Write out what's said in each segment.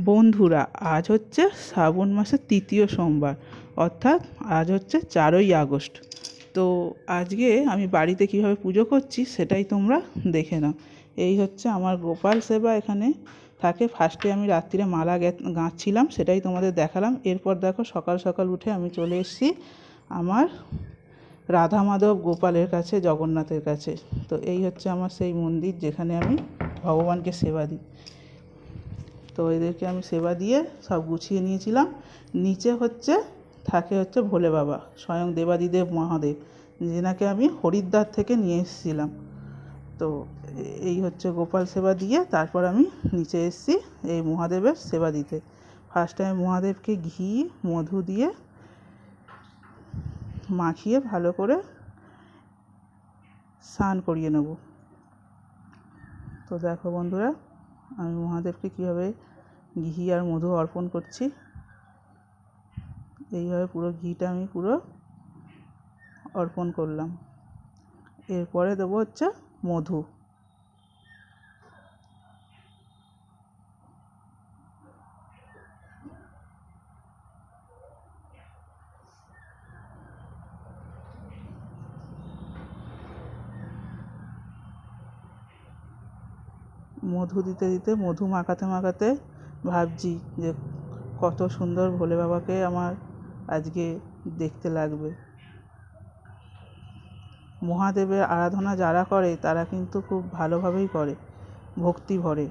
বন্ধুরা, আজ হচ্ছে শ্রাবণ মাসের তৃতীয় সোমবার, অর্থাৎ আজ হচ্ছে চারই আগস্ট। তো আজকে আমি বাড়িতে কীভাবে পুজো করছি সেটাই তোমরা দেখে নাও। এই হচ্ছে আমার গোপাল সেবা এখানে থাকে। ফার্স্টে আমি রাত্রিরে মালা গে- গাঁথছিলাম, সেটাই তোমাদের দেখালাম। এরপর দেখো সকাল সকাল উঠে আমি চলে এসেছি আমার রাধা মাধব গোপালের কাছে, জগন্নাথের কাছে। তো এই হচ্ছে আমার সেই মন্দির যেখানে আমি ভগবানকে সেবা দিই। তো এদেরকে আমি সেবা দিয়ে সব গুছিয়ে নিয়েছিলাম। নিচে হচ্ছে, থাকে হচ্ছে ভোলে বাবা, স্বয়ং দেবাদিদেব মহাদেব, যেনাকে আমি হরিদ্বার থেকে নিয়ে এসেছিলাম। তো এই হচ্ছে গোপাল সেবা দিয়ে তারপর আমি নিচে এসেছি এই মহাদেবের সেবা দিতে। ফার্স্ট টাইম মহাদেবকে ঘি, মধু দিয়ে মাখিয়ে ভালো করে স্নান করিয়ে নেব। তো দেখো বন্ধুরা আমি মহাদেবকে কীভাবে ঘি আর মধু অর্পণ করছি, এইভাবে পুরো ঘিটা আমি পুরো অর্পণ করলাম। এরপরে দেবো হচ্ছে মধু। মধু দিতে দিতে, মধু মাখাতে মাখাতে ভাবছি যে কত সুন্দর ভোলে বাবাকে আমার আজকে দেখতে লাগবে। মহাদেবের আরাধনা যারা করে, তারা কিন্তু খুব ভালোভাবেই করে, ভক্তি ভরে।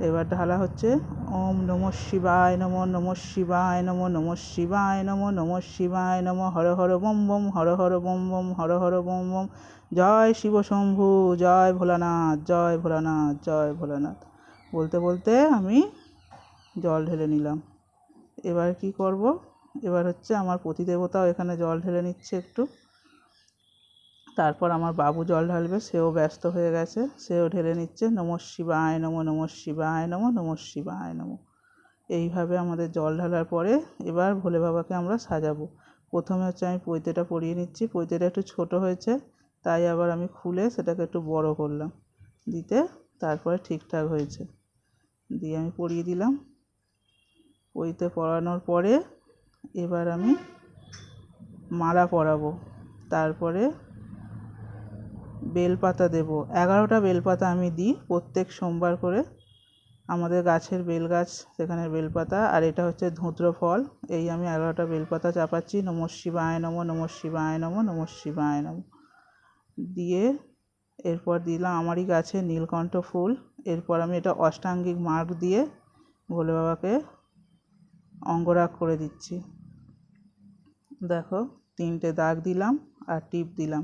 এবার ঢালা হচ্ছে ওম নম শিবায় নম নম শিবায় নম নম শিবায় নম নম শিবায় নম হর হর বম বম হর হর বম বম হর হর বম বম। জয় শিব শম্ভু, জয় ভোলানাথ জয় ভোলানাথ জয় ভোলানাথ। বলতে বলতে আমি জল ঢেলে নিলাম। এবার কি করব? এবার হচ্ছে আমার পতিদেবতাও এখানে জল ঢেলে নিচ্ছে একটু। তারপর আমার বাবু জল ঢালবে, সেও ব্যস্ত হয়ে গেছে, সেও ঢেলে নিচ্ছে, নম শিবায় নম নম শিবায় নম নম শিবায় নম। এইভাবে আমাদের জল ঢালার পরে এবার ভোলে বাবাকে আমরা সাজাবো। প্রথমে হচ্ছে আমি পৈতেটা পরিয়ে নিচ্ছি, পৈতেটা একটু ছোট হয়েছে, তাই আবার আমি খুলে সেটাকে একটু বড় করলাম। দিতে তারপরে ঠিকঠাক হয়েছে। দিয়ে আমি পরিয়ে দিলাম। পইতে পরানোর পরে এবার আমি মালা পরাবো। তারপরে বেলপাতা দেব। এগারোটা বেলপাতা আমি দিই প্রত্যেক সোমবার করে। আমাদের গাছের বেল গাছ সেখানে বেলপাতা, আর এটা হচ্ছে ধুত্র ফল এই আমি এগারোটা বেলপাতা চাপাচ্ছি। নম শিবায় নম নম শিবায় নম নম শিবায় নম। দিয়ে এরপর দিলাম আমারই গাছে নীলকণ্ঠ ফুল। এরপর আমি এটা অষ্টাঙ্গিক মার্গ দিয়ে ভোলে বাবাকে অঙ্গরাগ করে দিচ্ছি। দেখো, তিনটে দাগ দিলাম আর টিপ দিলাম।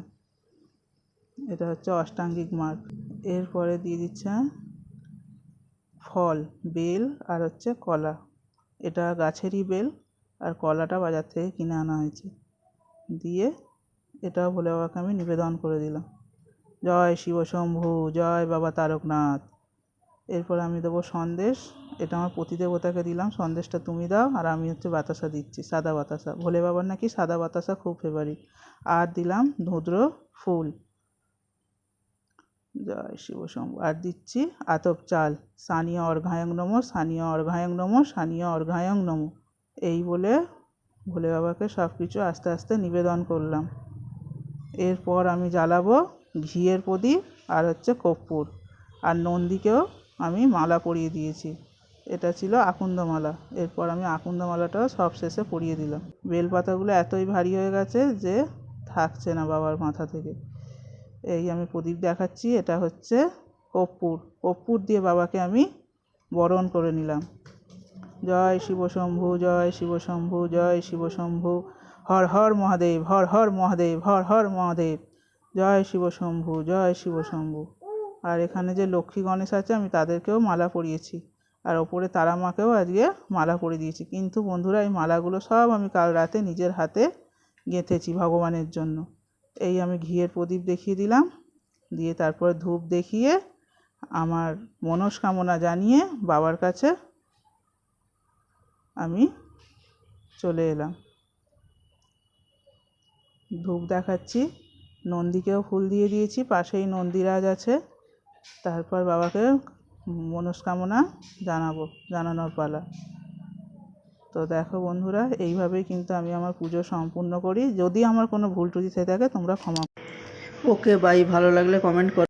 এটা হচ্ছে অষ্টাঙ্গিক মার্গ। এরপরে দিয়ে দিচ্ছে ফল, বেল আর হচ্ছে কলা। এটা গাছেরই বেল আর কলাটা বাজার থেকে কিনে আনা হয়েছে। দিয়ে এটাও ভোলে বাবাকে আমি নিবেদন করে দিলাম। জয় শিব শম্ভু, জয় বাবা তারকনাথ। এরপর আমি দেবো সন্দেশ। এটা আমার প্রতিদেবতাকে দিলাম। সন্দেশটা তুমি দাও আর আমি হচ্ছে বাতাসা দিচ্ছি, সাদা বাতাসা। ভোলে বাবার নাকি সাদা বাতাসা খুব ফেভারিট আর দিলাম ধুদ্র ফুল। জয় শিব শম্ভু আর দিচ্ছি। আতপ চাল, সানিয়া অর্ঘায়ং নম, সানিয়া অর্ঘায়ং নম, সানিয়া অর্ঘায়ং নম। এই বলে ভোলে বাবাকে সব কিছু আস্তে আস্তে নিবেদন করলাম। এরপর আমি জ্বালাবো ঘিয়ের প্রদীপ আর হচ্ছে কর্পূর আর নন্দীকেও আমি মালা পরিয়ে দিয়েছি। এটা ছিল আকন্দ-মালা। এরপর আমি আকন্দ-মালাটাও সব শেষে পরিয়ে দিলাম। বেলপাতাগুলো এতই ভারী হয়ে গেছে যে থাকছে না বাবার মাথা থেকে। এই আমি প্রদীপ দেখাচ্ছি, এটা হচ্ছে কর্পূর। কর্পূর দিয়ে বাবাকে আমি বরণ করে নিলাম। জয় শিব শম্ভু, জয় শিব শম্ভু, জয় শিব শম্ভু। হর হর মহাদেব, হর হর মহাদেব, হর হর মহাদেব। জয় শিব শম্ভু, জয় শিব শম্ভু। আর এখানে যে লক্ষ্মী গণেশ আছে, আমি তাদেরকেও মালা পরিয়েছি। আর ওপরে তারা মাকেও আজকে মালা পরিয়ে দিয়েছি। কিন্তু বন্ধুরা, এই মালাগুলো সব আমি কাল রাতে নিজের হাতে গেঁথেছি ভগবানের জন্য। এই আমি ঘিয়ের প্রদীপ দেখিয়ে দিলাম। দিয়ে তারপরে ধূপ দেখিয়ে আমার মনস্কামনা জানিয়ে বাবার কাছে আমি চলে এলাম। ধূপ দেখাচ্ছি। নন্দীকেও ফুল দিয়ে দিয়েছি। পাশেই নন্দীরাজ আছে। তারপর বাবাকে মনস্কামনা জানাব, জানানোর পালা। তো দেখো বন্ধুরা, এইভাবেই কিন্তু আমি আমার পুজো সম্পূর্ণ করি। যদি আমার কোনো ভুল ত্রুটি থেকে থাকে, তোমরা ক্ষমা ওকে বাই ভালো লাগলে কমেন্ট কর।